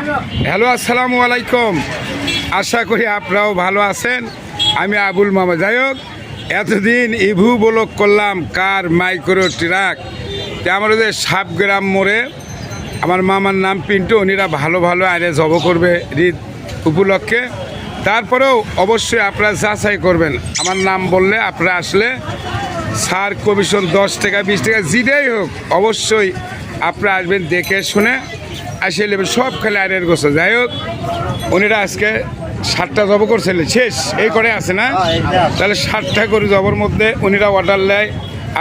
Hello, আসসালামু আলাইকুম। আশা করি আপনারাও ভালো আছেন। আমি আবুল মামা। যাই হোক, এতদিন ইভু বলক করলাম কার মাইক্রো ট্রাক? আমার ওদের সাপগ্রাম মোড়ে, আমার মামার নাম পিন্টু, উনিরা ভালো ভালো আরে জব করবে ঈদ উপলক্ষে। তারপরেও অবশ্যই আপনারা যাচাই করবেন। আমার নাম বললে আপনারা আসলে সার কমিশন দশ টাকা, বিশ টাকা, যেটাই হোক, অবশ্যই আপনারা আসবেন দেখে শুনে। আসে নেবেন সব খেলে আয়ের করছে যাই হোক উনিরা আজকে সাতটা জব করছিলেন শেষ এই করে আছে না? তাহলে সাতটা করে জবর মধ্যে উনিরা অর্ডার নেয়।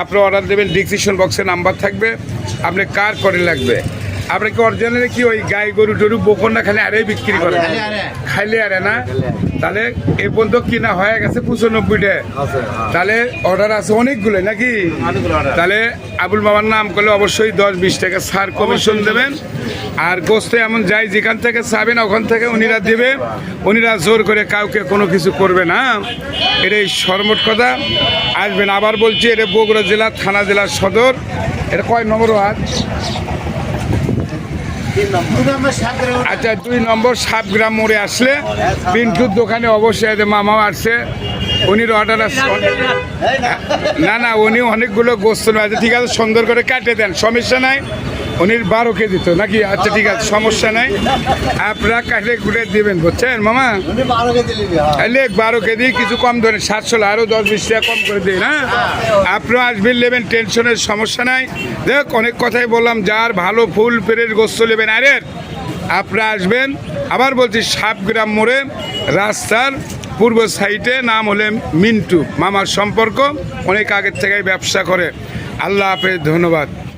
আপনি অর্ডার দেবেন ডিসক্রিপশন বক্সে নাম্বার থাকবে। আপনি কার করে লাগবে? আপনি কি অরিজিনালি কি ওই গাই গরু টরু বকন না খালি আরে বিক্রি করে খাইলে আরে না? তাহলে এ পর্যন্ত কিনা হয়ে গেছে পঁচানব্বইটা। তাহলে অর্ডার আছে অনেকগুলো নাকি তাহলে আবুল বাবার নাম করলে অবশ্যই দশ বিশ টাকা সার কমিশন দেবেন। আর গোস্ত এমন যাই যেখান থেকে চাবেন ওখান থেকে উনিরা দেবে। উনিরা জোর করে কাউকে কোনো কিছু করবে না। এটাই সর্বট কথা। আসবেন আবার বলছি এটা বগুড়া জেলা থানা জেলার সদর। এটা কয় নম্বর ওয়ার্ড? আচ্ছা দুই নম্বর সাতগ্রাম মোড়ে আসলে পিন্টুর দোকানে অবশ্যই মামাও আসছে। উনির অর্ডার আসছে না। না উনি অনেকগুলো গোস্ত আছে ঠিক আছে সুন্দর করে কাটে দেন সমস্যা নাই। উনির বারো কেজি তো নাকি? আচ্ছা ঠিক আছে সমস্যা নাই। আপনারা কাটে কুটে দিবেন বুঝছেন? মামা? তাহলে বারো কেজি কিছু কম ধরেন সাতশো আরও দশ বিশ টাকা কম করে দিন হ্যাঁ? আপনারা আসবেন নেবেন টেনশনের সমস্যা নাই। দেখ অনেক কথাই বললাম যার ভালো ফুল পেরের গোস্ত নেবেন আরে আপনারা আসবেন। আবার বলছি সাপগ্রাম মোড়ে রাস্তার পূর্ব সাইডে নাম হলে মিন্টু মামার সম্পর্ক অনেক আগের থেকেই ব্যবসা করে। আল্লাহ হাফেজ ধন্যবাদ।